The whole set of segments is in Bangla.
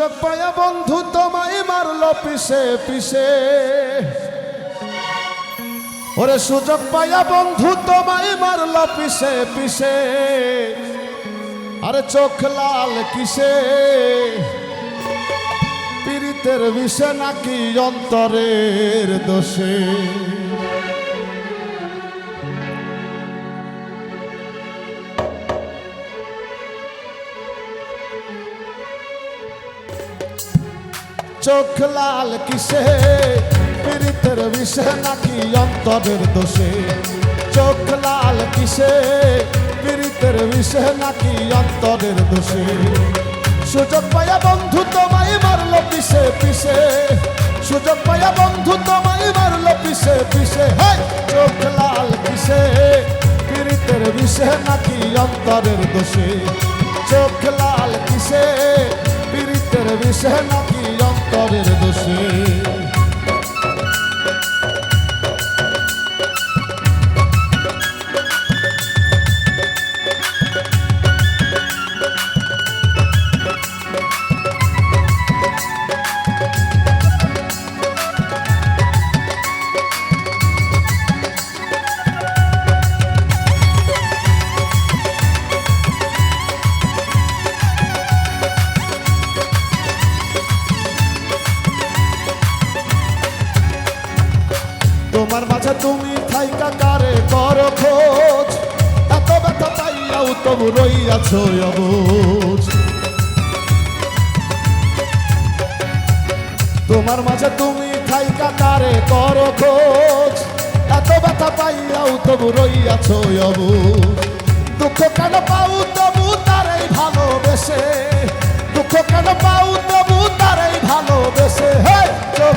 সুযোগ পায়া বন্ধু তোমায় মারল পিছে পিছে। ওরে সুযোগ পায়া বন্ধু তোমায় মারল পিছে পিছে। আরে চোখ লাল কিসে? পীড়িতের বিষে নাকি অন্তরের দোষে? চোখ লাল কিসে? পীড়িতের বিষে নাকি অন্তরের দোষে? চোখ লাল কিসে? পীড়িতের বিষে নাকি অন্তরের দোষে? সুযোগ পায়া বন্ধু তোমায় মারলো পিছে পিছে সুযোগ পায়া বন্ধু তোমায় মারলো পিছে হে চোখ লাল কিসে? পীড়িতের বিষে নাকি অন্তরের দোষে? চোখ লাল কিসে? পীড়িতের বিষে নাকি অন্তরের তোমার মাঝে তুমি থাইকা কারে করো খোঁজ? এত ব্যথা পাইয়াও তবু রইয়াছ অবুঝ তোমার মাঝে তুমি থাইকা কারে করো খোঁজ? এত ব্যথা পাইয়াও তবু রইয়াছ অবুঝ দুঃখ কেন পাও তবু তারাই ভালোবেসে? দুঃখ কেন পাও তবু তারাই ভালোবেসে? হে, চোখ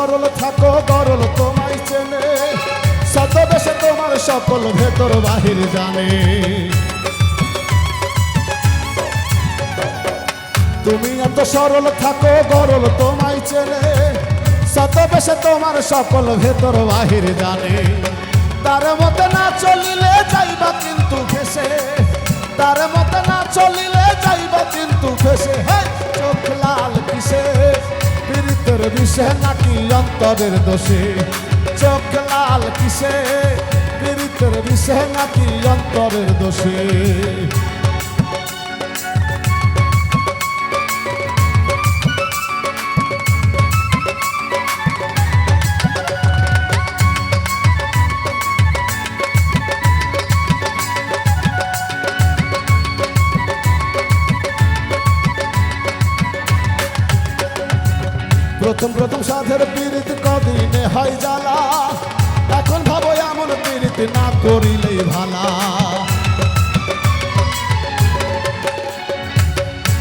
সরল থাকো, গরল তোমায় চেনে। শতবেশে তোমার সকল ভেতর, বাহির জানে। তুমি এত সরল থাকো, গরল তোমায় চেনে। শতবেশে তোমার সকল ভেতর, বাহির জানে। তার মতে না চলিলে যাইবা কিন্তু ফেসে তার মতে না চলিলে যাইবা কিন্তু বিষে নাকি অন্তরের দোষে? চোখ লাল কিসে? পীড়িতের বিষে নাকি অন্তরের দোষে? প্রথম প্রথম সাধের পীড়িত কদিনে হয় জ্বালা। এখন ভাবো এমন পীড়িত না করিলেই ভালা।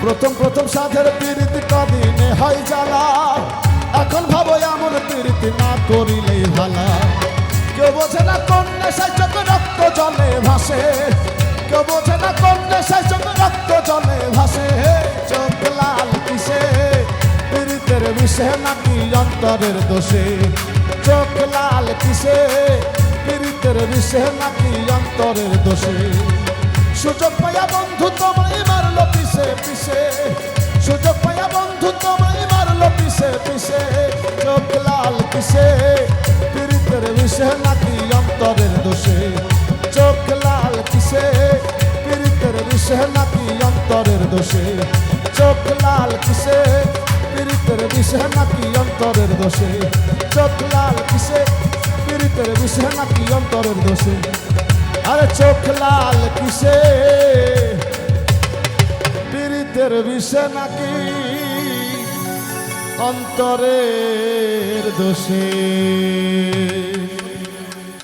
প্রথম প্রথম সাধের পীড়িত কদিনে হয় জ্বালা। এখন ভাবো এমন পীড়িত না করিলেই ভালা। কেউ বোঝে না কোন নেশায় রক্ত জলে ভাসে। বিষে নাকি অন্তরের দোষে? চোখ লাল কিসে? পীড়িতের বিষে নাকি অন্তরের দোষে? সুযোগ পায়া বন্ধু তোমায় মারলো পিছে পিছে। সুযোগ পায়া বন্ধু তোমায় মারলো পিছে পিছে। চোখ লাল কিসে? পীড়িতের বিষে নাকি অন্তরের দোষে। চোখ লাল কিসে? পীড়িতের বিষে নাকি অন্তরের দোষে। চোখ লাল কিসে? পীড়িতের বিষে নাকি অন্তরের দোষে? চোখ লাল কিসে? পীড়িতের বিষে নাকি অন্তরের দোষে? আরে চোখ লাল কিসে? পীড়িতের বিষে নাকি অন্তরের দোষে?